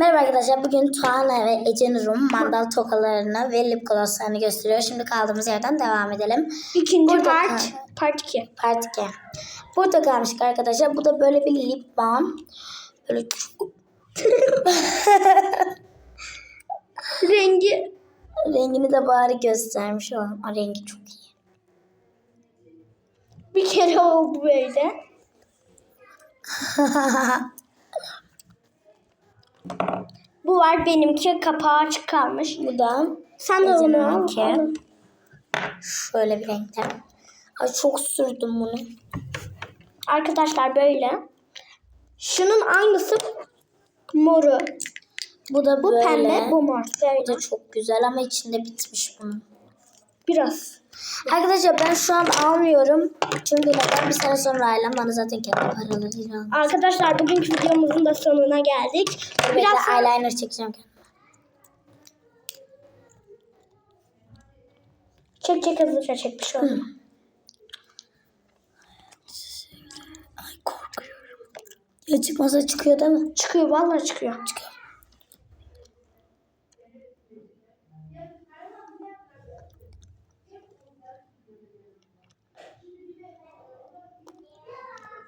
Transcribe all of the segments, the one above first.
Merhaba arkadaşlar. Bugün Tuana ve Ece Nur'un mandal tokalarını ve lip glosslarını gösteriyor. Şimdi kaldığımız yerden devam edelim. İkinci Burada- part, part 2. Part 2. Burada kalmıştık arkadaşlar. Bu da böyle bir lip balm. Böyle çok... Rengi Rengini de bari göstermiş olalım. O rengi çok iyi. bir kere oldu böyle. Bu var benimki kapağı açık kalmış. Bu da Sen de onu al. Şöyle bir renkte. Ay çok sürdüm bunu. Arkadaşlar böyle. Şunun aynısı moru. Bu da Bu böyle. pembe, bu mor. Bu Böyle. da çok güzel ama içinde bitmiş bunun. Biraz. Arkadaşlar ben şu an almıyorum. Çünkü neden bir sene sonra ailem bana zaten kendi paralarıyla almış. Arkadaşlar bugünkü videomuzun da sonuna geldik. Biraz Biraz sonra- eyeliner çekeceğim. çek çek hızlıca çek bir şey olmaz. Ay korkuyorum. Ya çıkmasa çıkıyor değil mi? Çıkıyor vallahi çıkıyor. Çıkıyor.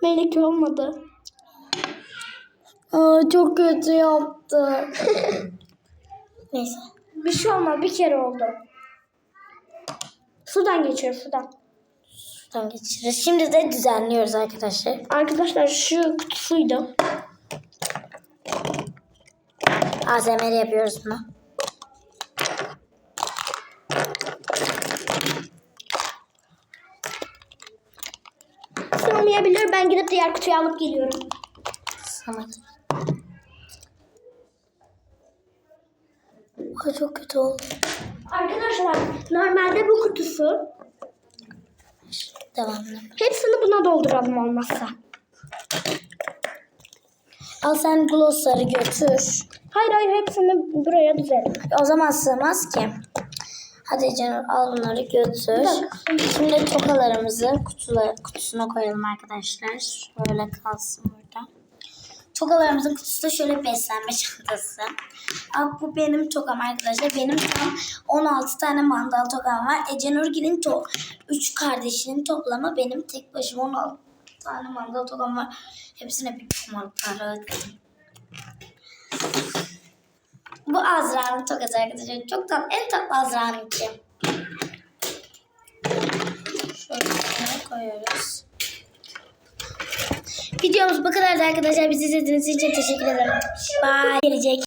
Melek olmadı. Aa, çok kötü yaptı. Neyse. Bir şey olmaz bir kere oldu. Sudan geçiyor sudan. Şuradan geçiririz. Şimdi de düzenliyoruz arkadaşlar. Arkadaşlar şu kutusuydu. ASMR yapıyoruz bunu. Sığmayabilir. Ben gidip diğer kutuyu alıp geliyorum. Sana. Ay çok kötü oldu. Arkadaşlar normalde bu kutusu. Devamlı. Hepsini buna dolduralım olmazsa. Al sen glossları götür. Hayır hayır hepsini buraya dizelim. O zaman sığmaz ki. Hadi canım al bunları götür. Şimdi tokalarımızı kutula, kutusuna koyalım arkadaşlar. Şöyle kalsın burada. Tokalarımızın kutusu da şöyle beslenme çantası. Aa, bu benim tokam arkadaşlar. Benim tam 16 tane mandal tokam var. Ece Nurgil'in to 3 kardeşinin toplamı benim tek başıma 16 tane mandal tokam var. Hepsine bir ödedim. Bu Azra'nın tokası arkadaşlar. Çok tatlı. En tatlı Azra'nınki. Şöyle koyuyoruz. Videomuz bu kadardı arkadaşlar. Bizi izlediğiniz için teşekkür ederim. Bye. Gelecek.